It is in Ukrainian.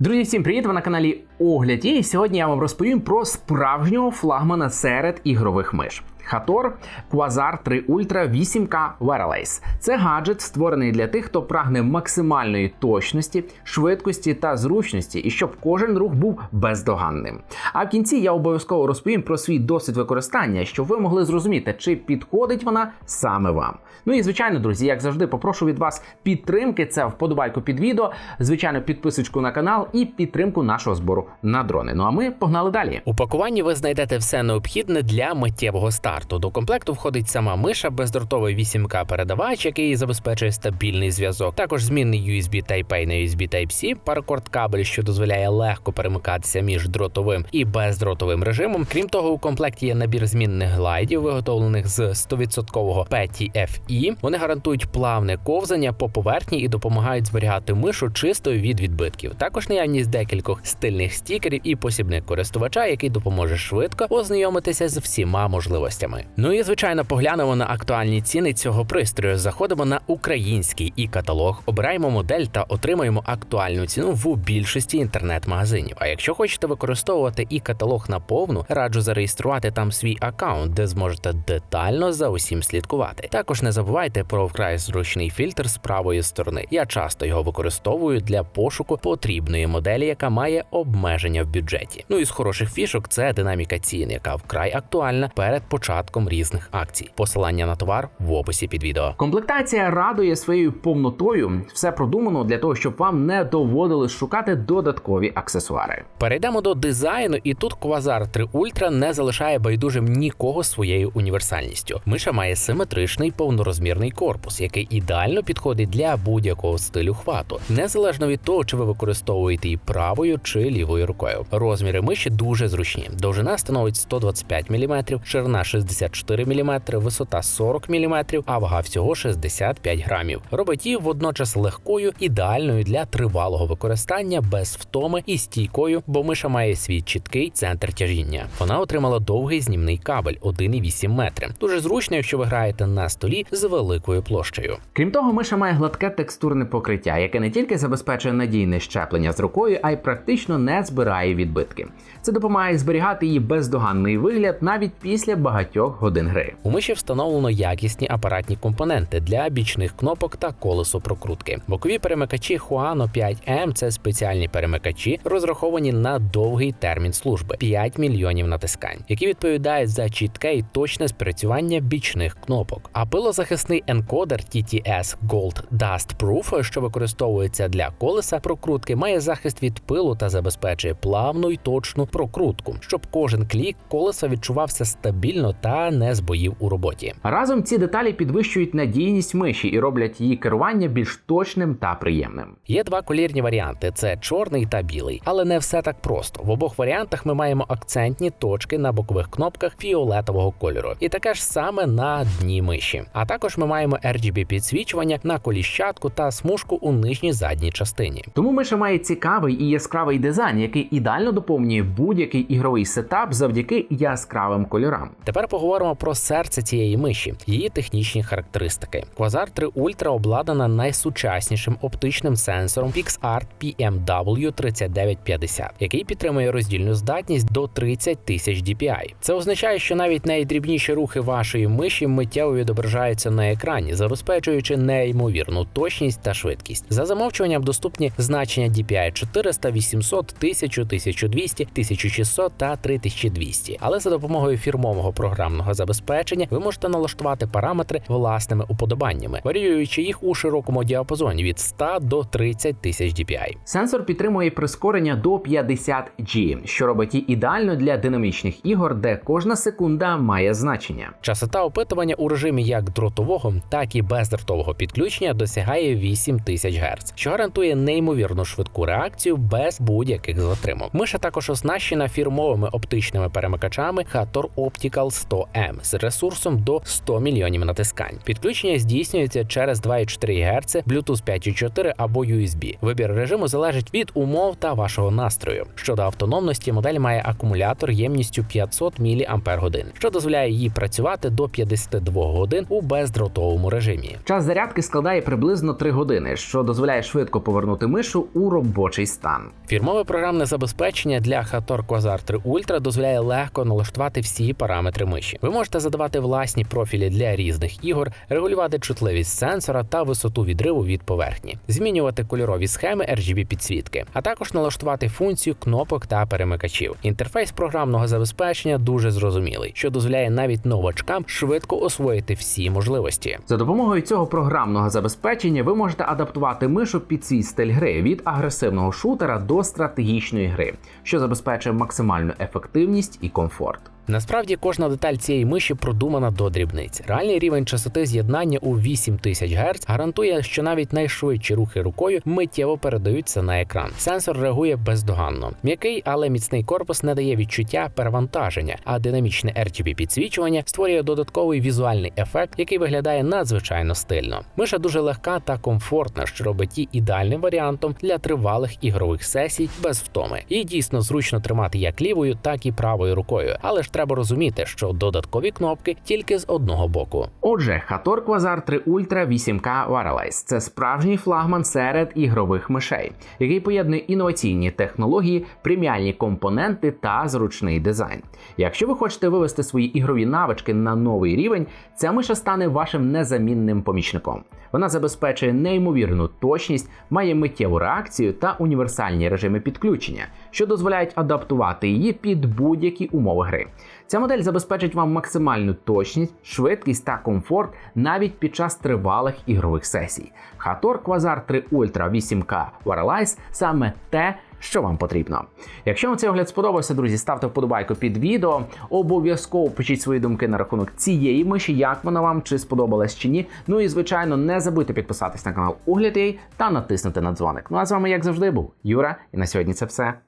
Друзі, всім привіт! Ви на каналі Огляд. І сьогодні я вам розповім про справжнього флагмана серед ігрових миш. Хатор Quasar 3 Ultra 8K Wireless. Це гаджет, створений для тих, хто прагне максимальної точності, швидкості та зручності, і щоб кожен рух був бездоганним. А в кінці я обов'язково розповім про свій досвід використання, щоб ви могли зрозуміти, чи підходить вона саме вам. Ну і звичайно, друзі, як завжди, попрошу від вас підтримки. Це вподобайку під відео, звичайно, підписочку на канал і підтримку нашого збору на дрони. Ну а ми погнали далі. У пакуванні ви знайдете все необхідне для миттєвого старту. До комплекту входить сама миша, бездротовий 8К передавач, який забезпечує стабільний зв'язок. Також змінний USB Type-A на USB Type-C, паракорд кабель, що дозволяє легко перемикатися між дротовим і бездротовим режимом. Крім того, у комплекті є набір змінних глайдів, виготовлених з 100% PTFE. Вони гарантують плавне ковзання по поверхні і допомагають зберігати мишу чистою від відбитків. Також наявність декількох стильних стікерів і посібник користувача, який допоможе швидко ознайомитися з всіма можливостями. Ну і звичайно, поглянемо на актуальні ціни цього пристрою. Заходимо на український і каталог, обираємо модель та отримаємо актуальну ціну в більшості інтернет-магазинів. А якщо хочете використовувати і каталог наповну, раджу зареєструвати там свій аккаунт, де зможете детально за усім слідкувати. Також не забувайте про вкрай зручний фільтр з правої сторони. Я часто його використовую для пошуку потрібної моделі, яка має обмеження в бюджеті. Ну і з хороших фішок це динаміка цін, яка вкрай актуальна перед початком різних акцій. Посилання на товар в описі під відео. Комплектація радує своєю повнотою. Все продумано для того, щоб вам не доводилось шукати додаткові аксесуари. Перейдемо до дизайну, і тут Quasar 3 Ultra не залишає байдужим нікого своєю універсальністю. Миша має симетричний повнорозмірний корпус, який ідеально підходить для будь-якого стилю хвату, незалежно від того, чи ви використовуєте її правою чи лівою рукою. Розміри миші дуже зручні. Довжина становить 125 мм, ширина 64 мм, висота 40 мм, а вага всього 65 грамів. Робить її водночас легкою, ідеальною для тривалого використання без втоми і стійкою, бо миша має свій чіткий центр тяжіння. Вона отримала довгий знімний кабель 1,8 метри. Дуже зручно, якщо ви граєте на столі з великою площею. Крім того, миша має гладке текстурне покриття, яке не тільки забезпечує надійне щеплення з рукою, а й практично не збирає відбитки. Це допомагає зберігати її бездоганний вигляд навіть після багатьох годин гри. У миші встановлено якісні апаратні компоненти для бічних кнопок та колесо прокрутки. Бокові перемикачі Huano 5M – це спеціальні перемикачі, розраховані на довгий термін служби 5 мільйонів натискань, які відповідають за чітке і точне спрацювання бічних кнопок. А пилозахисний енкодер TTS Gold Dust Proof, що використовується для колеса прокрутки, має захист від пилу та забезпечує плавну й точну прокрутку, щоб кожен клік колеса відчувався стабільно та не збоїв у роботі. Разом ці деталі підвищують надійність миші і роблять її керування більш точним та приємним. Є два колірні варіанти: це чорний та білий, але не все так просто. В обох варіантах ми маємо акцентні точки на бокових кнопках фіолетового кольору, і таке ж саме на дні миші. А також ми маємо RGB підсвічування на коліщатку та смужку у нижній задній частині. Тому миша має цікавий і яскравий дизайн, який ідеально доповнює будь-який ігровий сетап завдяки яскравим кольорам. Тепер поговоримо про серце цієї миші, її технічні характеристики. Quasar 3 Ultra обладнана найсучаснішим оптичним сенсором PixArt PMW 3950, який підтримує роздільну здатність до 30 тисяч DPI. Це означає, що навіть найдрібніші рухи вашої миші миттєво відображаються на екрані, забезпечуючи неймовірну точність та швидкість. За замовчуванням доступні значення DPI 400, 800, 1000, 1200, 1600 та 3200. Але за допомогою фірмового програмного забезпечення ви можете налаштувати параметри власними уподобаннями, варіюючи їх у широкому діапазоні від 100 до 30 тисяч DPI. Сенсор підтримує прискорення до 50G, що робить її ідеально для динамічних ігор, де кожна секунда має значення. Частота опитування у режимі як дротового, так і бездротового підключення досягає 8000 Гц, що гарантує неймовірно швидку реакцію без будь-яких затримок. Миша також оснащена фірмовими оптичними перемикачами Hator Optical H100M з ресурсом до 100 мільйонів натискань. Підключення здійснюється через 2,4 Гц, Bluetooth 5.4 або USB. Вибір режиму залежить від умов та вашого настрою. Щодо автономності, модель має акумулятор ємністю 500 мАч, що дозволяє їй працювати до 52 годин у бездротовому режимі. Час зарядки складає приблизно 3 години, що дозволяє швидко повернути мишу у робочий стан. Фірмове програмне забезпечення для Hator Quasar 3 Ultra дозволяє легко налаштувати всі параметри миші. Ви можете задавати власні профілі для різних ігор, регулювати чутливість сенсора та висоту відриву від поверхні, змінювати кольорові схеми RGB підсвітки, а також налаштувати функцію кнопок та перемикачів. Інтерфейс програмного забезпечення дуже зрозумілий, що дозволяє навіть новачкам швидко освоїти всі можливості. За допомогою цього програмного забезпечення ви можете адаптувати мишу під свій стиль гри від агресивного шутера до стратегічної гри, що забезпечує максимальну ефективність і комфорт. Насправді кожна деталь цієї миші продумана до дрібниць. Реальний рівень частоти з'єднання у 8000 Гц гарантує, що навіть найшвидші рухи рукою миттєво передаються на екран. Сенсор реагує бездоганно. М'який, але міцний корпус не дає відчуття перевантаження, а динамічне RGB підсвічування створює додатковий візуальний ефект, який виглядає надзвичайно стильно. Миша дуже легка та комфортна, що робить її ідеальним варіантом для тривалих ігрових сесій без втоми. Її дійсно зручно тримати як лівою, так і правою рукою, але ж треба розуміти, що додаткові кнопки тільки з одного боку. Отже, Hator Quasar 3 Ultra 8K Wireless – це справжній флагман серед ігрових мишей, який поєднує інноваційні технології, преміальні компоненти та зручний дизайн. Якщо ви хочете вивести свої ігрові навички на новий рівень, ця миша стане вашим незамінним помічником. Вона забезпечує неймовірну точність, має миттєву реакцію та універсальні режими підключення, що дозволяють адаптувати її під будь-які умови гри. Ця модель забезпечить вам максимальну точність, швидкість та комфорт навіть під час тривалих ігрових сесій. Hator Quasar 3 Ultra 8K Wireless – саме те, що вам потрібно. Якщо вам цей огляд сподобався, друзі, ставте вподобайку під відео. Обов'язково пишіть свої думки на рахунок цієї миші, як вона вам чи сподобалась чи ні. Ну і звичайно, не забудьте підписатись на канал Огляд.ua та натиснути на дзвоник. Ну а з вами, як завжди, був Юра, і на сьогодні це все.